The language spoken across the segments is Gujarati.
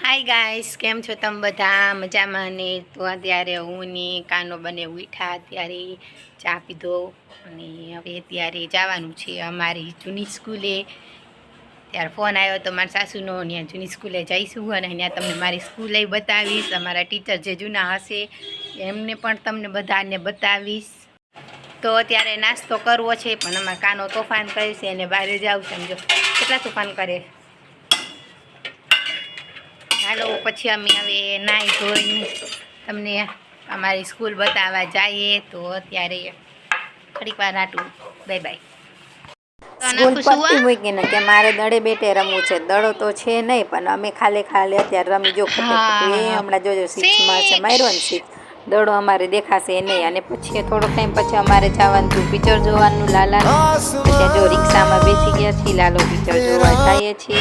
હાય ગાઈસ કેમ છો તમે બધા? મજામાં ને? તો અત્યારે હું ને કાનો બને ઉઠા ત્યારે ચા પીધો અને હવે ત્યારે જવાનું છે અમારી જૂની સ્કૂલે. ત્યારે ફોન આવ્યો તો મારા સાસુનો ત્યાં જૂની સ્કૂલે જઈશું અને ત્યાં તમને મારી સ્કૂલે બતાવીશ. અમારા ટીચર જે જૂના હશે, એમને પણ તમને બધાને બતાવીશ. તો અત્યારે નાસ્તો કરવો છે, પણ અમારા કાનો તોફાન કરે છે અને બહાર જાવ સમજો કેટલા તોફાન કરે? હાલો પછી અમે હવે નાહી ધોઈને તમને અમારી સ્કૂલ બતાવવા જઈએ તો અત્યારે થોડીક વાર આટું બાય બાય સ્કૂલ પત્તી મૂકીને કે મારે દડે બેટે રમવું છે દડો તો છે નહીં પણ અમે ખાલી ખાલી અત્યારે રમી જો એ હમણાં જોજો સિક્સ મારશે માર્યો ને સિક્સ દડો અમારે દેખાશે નહીં અને પછી થોડો ટાઈમ પછી અમારે જવાનું હતું પિક્ચર જોવાનું લાલા જો રિક્ષામાં બેસી ગયા છીએ લાલો પિક્ચર જોવા જઈએ છીએ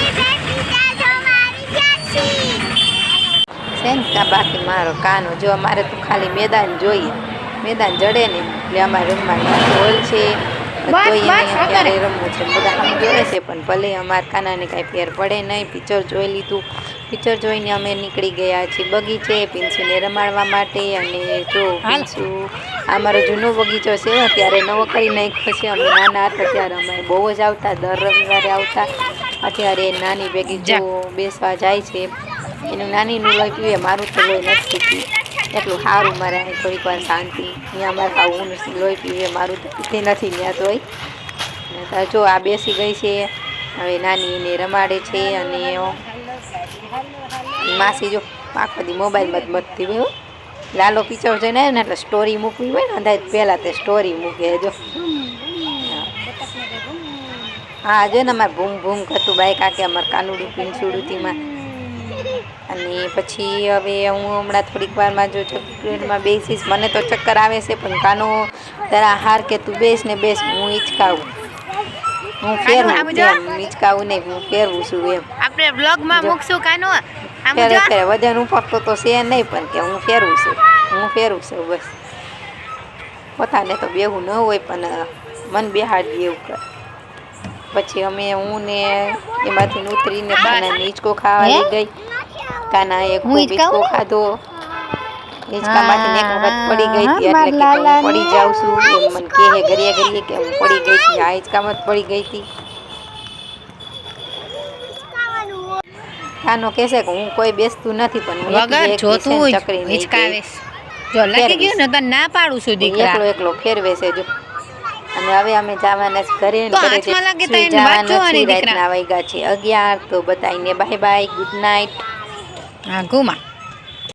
છે ને કાં બાકી મારો કાનો જો અમારે તો ખાલી મેદાન જોઈએ. મેદાન જડે ને એટલે અમારે રમવાનું હોલ છે. જોઈએ રમવું છે. બધા આમ જોડે છે પણ ભલે અમારા કાનાને કાંઈ ફેર પડે નહીં. પિક્ચર જોઈ લીધું. પિક્ચર જોઈને અમે નીકળી ગયા છીએ બગીચે પિન્સુને રમાડવા માટે. અને જો પિન્સુ અમારો જૂનો બગીચો છે અત્યારે ત્યારે નવો કરી નાખ્યો છે અમે નાના હતા ત્યારે અમે બહુ જ આવતા દર રવિવારે આવતા. અત્યારે નાની બગીચો બેસવા જાય છે. એનું નાનીનું લોહી પીવે મારું તો લોહી નથી પીતી એટલું સારું મારે અહીં થોડીક વાર શાંતિ. ત્યાં મારે આવું લોહી પીવે મારું તો પીતી નથી ત્યાં તોય. જો આ બેસી ગઈ છે. હવે નાની એને રમાડે છે અને માસી જો આખો દી મોબાઈલમાં જ મતતી હોય લાલો પિક્ચર જોઈને ને એટલે સ્ટોરી મૂકવી હોય ને અંદાજ પહેલાં તે સ્ટોરી મૂકે જો. હા જો ને અમારે ભૂમ ભૂમ કરતું બાઈક આકે અમારે કાનુડું પીંછુડું અને પછી હવે હું હમણાં થોડીક વારમાં જો ચક્કરમાં બેસીશ મને તો ચક્કર આવે છે પણ કાનો તારા હાર કે તું બેસ ને બેસ હું હિંચકાવું. હું ફેરવું. એમ હિંચકાવું નહીં હું ફેરવું છું એમ. આપણે બ્લોગમાં. મૂકશું કાનો ફેરે ફેરે વજન ઉપરતો તો છે નહીં પણ કે હું ફેરવું છું હું ફેરવું છું બસ. પોતાને તો બેવું ન હોય પણ મન બેહાડી એવું કર. પછી અમે હું ને એમાંથી ઉતરીને કાનાને હિંચકો ખાવા લઈ ગઈ કાના એક હું હિંચકા હિંચકો ખાધો? હિંચકામાંથી એક વખત પડી ગઈ હતી એટલે કે હું પડી જાઉં છું એમ મને કહે ઘડીએ ઘડીએ કે હું પડી ગઈ હતી આ હિંચકામાં જ પડી ગઈ હતી. કાનો કહેશે કે હું કોઈ બેસતું નથી પણ હું એકલી વગર એકલી જોતું છે ને જ ચકરીને હિચકાવે જો લાગી ગયું ને તો ના પાડું છું એકલો દીકરા એકલો ફેરવે છે જો. અને હવે અમે જવાના ઘરે જવાના. છે. અગિયાર તો બધાને બાય બાય ગુડ નાઇટ હા ઘુમા